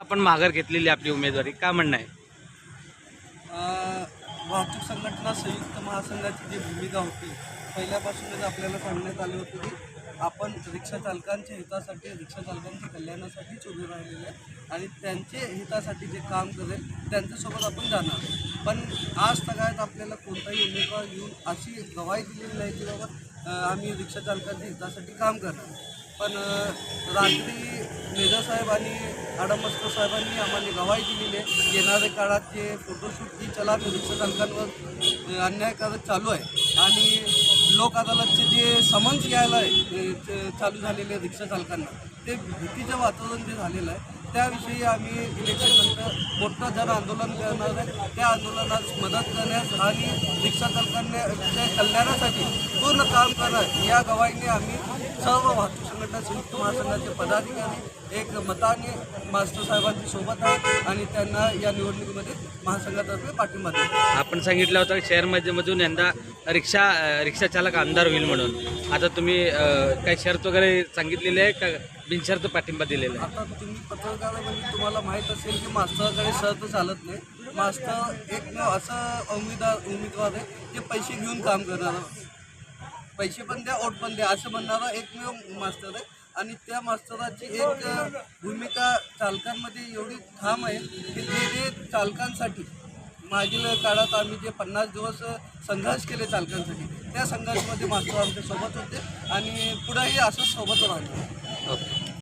आपण माघार घेतलेली आपली उमेदवारी का म्हणणं आहे? वाहतूक संघटना संयुक्त महासंघाची जी भूमिका होती पहिल्यापासूनच आपल्याला सांगण्यात आले होते की आपण रिक्षा चालकांच्या हितासाठी रिक्षा चालकांच्या कल्याणासाठीच उभे राहिलेले आहे आणि त्यांचे हितासाठी जे काम करेल त्यांच्यासोबत आपण जाणार पण आज सगळ्यात आपल्याला कोणताही उमेदवार येऊन अशी गवाही दिलेली नाही की बाबा आम्ही रिक्षा चालकांच्या हितासाठी काम करणार पण रात्री मेजर साहेब आणि आडमस्कर साहेबांनी आम्हाला गवाही दिलेली आहे. येणाऱ्या काळात जे फोटोशूट ही चला रिक्षा चालकांवर अन्यायकारक चालू आहे आणि लोक अदालतचे जे समन्स घ्यायला आहे चालू झालेले रिक्षा चालकांना ते भीतीचं वातावरण जे झालेलं आहे त्याविषयी आम्ही इलेक्शननंतर मोठं जन आंदोलन करणार आहे. त्या आंदोलनात मदत करण्यास आणि रिक्षा चालकांना कल्याणासाठी पूर्ण काम करणार या गवाईने आम्ही सर्व वाहतूक संघटना संयुक्त महासंघाचे पदाधिकारी एक मताने मास्टर साहेबांची सोबत आहे आणि त्यांना या निवडणुकीमध्ये महासंघातर्फे पाठिंबा देतो आपण सांगितलं होतं शहरमध्ये मधून यंदा रिक्षा रिक्षा चालक आमदार होईल म्हणून. आता तुम्ही काही शर्त वगैरे सांगितलेली आहे का? बिनशर्त पाठिंबा दिलेला आहे. आता तुम्ही पत्रकारामध्ये तुम्हाला माहीत असेल की मास्तराकडे शर्त चालत नाही. मास्तर एकमेव असं उमेदवार उमेदवार आहे जे पैसे घेऊन काम करणार पैसे पण द्या ओट पण द्या असं म्हणणारा एकमेव मास्तर आहे. आणि त्या मास्तराची एक भूमिका चालकांमध्ये एवढी ठाम आहे की ते जे चालकांसाठी मागील काळात आम्ही जे पन्नास दिवस संघर्ष केले चालकांसाठी त्या संघर्षामध्ये मास्तर आमच्यासोबत होते आणि पुढेही असंच सोबत राहतो ओके.